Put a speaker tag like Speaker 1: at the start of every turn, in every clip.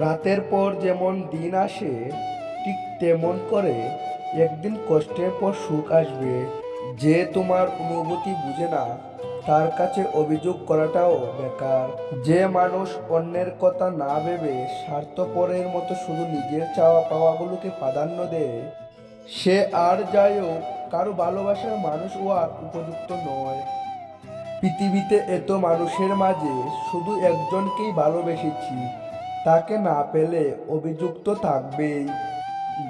Speaker 1: রাতের পর যেমন দিন আসে, ঠিক তেমন করে একদিন কষ্টের পর সুখ আসবে। যে তোমার অনুভূতি বুঝে না, তার কাছে অভিযোগ করাটাও বেকার। যে মানুষ অন্যের কথা না ভেবে স্বার্থপরের মতো শুধু নিজের চাওয়া পাওয়াগুলোকে প্রাধান্য দেয়, সে আর যাই হোক, কারও ভালোবাসার মানুষ ও আর উপযুক্ত নয়। পৃথিবীতে এত মানুষের মাঝে শুধু একজনকেই ভালোবেসেছি। তাকে না পেলে অভিযুক্ত থাকবেই।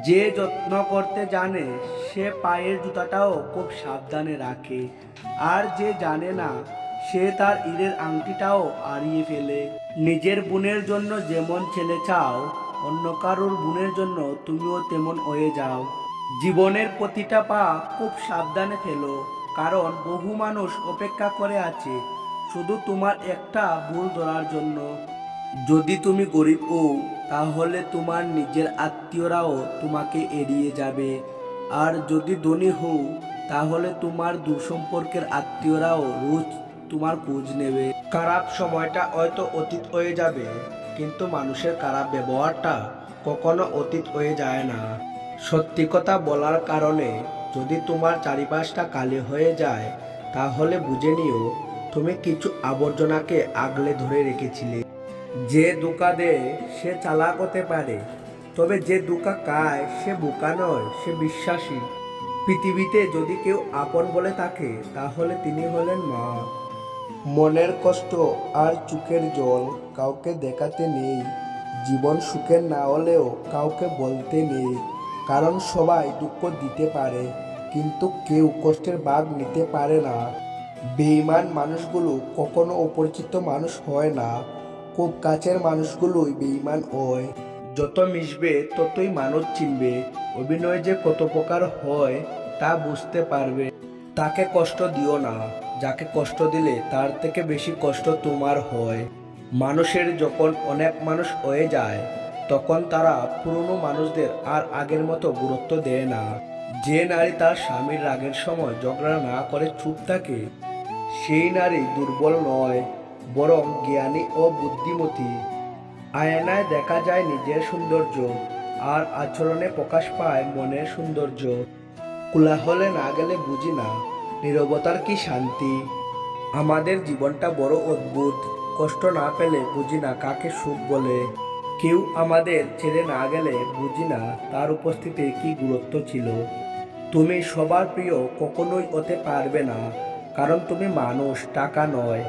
Speaker 1: যে যত্ন করতে জানে, সে পায়ের জুতাটাও খুব সাবধানে রাখে। আর যে জানে না, সে তার ঈদের আংটিটাও হারিয়ে ফেলে। নিজের বোনের জন্য যেমন ছেলে চাও, অন্য কারোর বোনের জন্য তুমিও তেমন হয়ে যাও। জীবনের প্রতিটা পা খুব সাবধানে ফেলো, কারণ বহু মানুষ অপেক্ষা করে আছে, শুধু তোমার একটা ভুল ধরার জন্য। যদি তুমি গরিব হও, তাহলে তোমার নিজের আত্মীয়রাও তোমাকে এড়িয়ে যাবে। আর যদি ধনী হও, তাহলে তোমার দূরসম্পর্কের আত্মীয়রাও রোজ তোমার খোঁজ নেবে। খারাপ সময়টা হয়তো অতীত হয়ে যাবে, কিন্তু মানুষের খারাপ ব্যবহারটা কখনো অতীত হয়ে যায় না। সত্যি কথা বলার কারণে যদি তোমার চারিপাশটা কালি হয়ে যায়, তাহলে বুঝে নিও, তুমি কিছু আবর্জনাকে আগলে ধরে রেখেছিলে। যে দুকা দেয়, সে চালাক হতে পারে। তবে যে দুকা কায় সে বোকা নয়, সে বিশ্বাসী। পৃথিবীতে যদি কেউ আপন বলে থাকে, তাহলে তিনি হলেন মা। মনের কষ্ট আর চোখের জল কাউকে দেখাতে নেই। জীবন সুখের না হলেও কাউকে বলতে নেই। কারণ সবাই দুঃখ দিতে পারে, কিন্তু কেউ কষ্টের ভাগ নিতে পারে না। বেইমান মানুষগুলো কখনো অপরিচিত মানুষ হয় না। খুব কাছের মানুষগুলোই বেইমান হয়। যত মিশবে, ততই মানুষ চিনবে। অভিনয় যে কত প্রকার হয়, তা বুঝতে পারবে। তাকে কষ্ট দিও না। যাকে কষ্ট দিলে, তার থেকে বেশি কষ্ট তোমার হয়। মানুষের যখন অনেক মানুষ হয়ে যায়, তখন তারা পুরনো মানুষদের আর আগের মতো গুরুত্ব দেয় না। যে নারী তার স্বামীর রাগের সময় ঝগড়া না করে চুপ থাকে, সেই নারী দুর্বল নয়। বরং জ্ঞানী ও বুদ্ধিমতী। আয়নায় দেখা যায় নিজের সৌন্দর্য, আর আচরণে প্রকাশ পায় মনের সৌন্দর্য। কোলাহলে না গেলে বুঝি না, নীরবতার কি শান্তি? আমাদের জীবনটা বড় অদ্ভুত, কষ্ট না পেলে বুঝি না কাকে সুখ বলে। কেউ আমাদের ছেড়ে না গেলে বুঝি না তার উপস্থিতির কি গুরুত্ব ছিল। তুমি সবার প্রিয় কখনোই হতে পারবে না, কারণ তুমি মানুষ, টাকা নয়।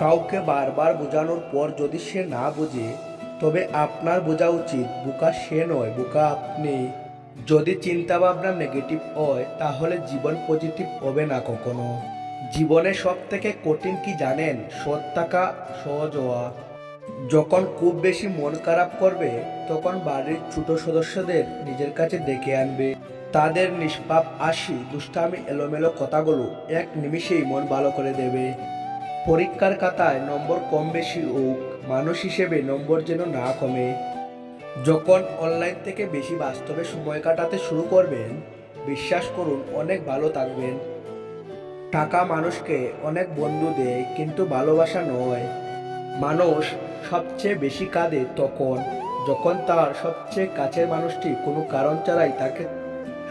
Speaker 1: কাউকে বারবার বোঝানোর পর যদি সে না বোঝে, তবে আপনার বোঝা উচিত, বোকা সে নয়, বোকা আপনি। যদি চিন্তা ভাবনা নেগেটিভ হয়, তাহলে জীবন পজিটিভ হবে না কখনো। জীবনে সব থেকে কঠিন কি জানেন? সৎ থাকা, সহজ হওয়া। যখন খুব বেশি মন খারাপ করবে, তখন বাড়ির ছোট সদস্যদের নিজের কাছে ডেকে আনবে। তাদের নিষ্পাপ আসি দুষ্টামি, এলোমেলো কথাগুলো এক নিমিষেই মন ভালো করে দেবে। পরীক্ষার খাতায় নম্বর কম বেশি হোক, মানুষ হিসেবে নম্বর যেন না কমে। যখন অনলাইন থেকে বেশি বাস্তবে সময় কাটাতে শুরু করবেন, বিশ্বাস করুন, অনেক ভালো থাকবেন। টাকা মানুষকে অনেক বন্ধু দেয়, কিন্তু ভালোবাসা নয়। মানুষ সবচেয়ে বেশি কাঁদে তখন, যখন তার সবচেয়ে কাছের মানুষটি কোনো কারণ ছাড়াই তাকে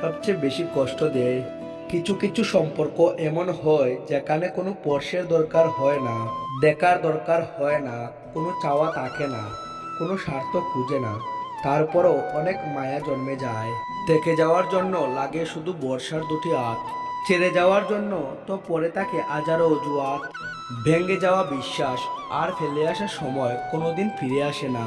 Speaker 1: সবচেয়ে বেশি কষ্ট দেয়। কিছু কিছু সম্পর্ক এমন হয় যেখানে কোনো স্পর্শের দরকার হয় না, দেখার দরকার হয় না, কোনো চাওয়া থাকে না, কোনো স্বার্থ খুঁজে না। তারপরও অনেক মায়া জন্মে যায়। থেকে যাওয়ার জন্য লাগে শুধু বর্ষার দুটি হাত ছেড়ে যাওয়ার জন্য তো পরে থাকে হাজারো অজুহাত। ভেঙে যাওয়া বিশ্বাস আর ফেলে আসার সময় কোনোদিন ফিরে আসে না।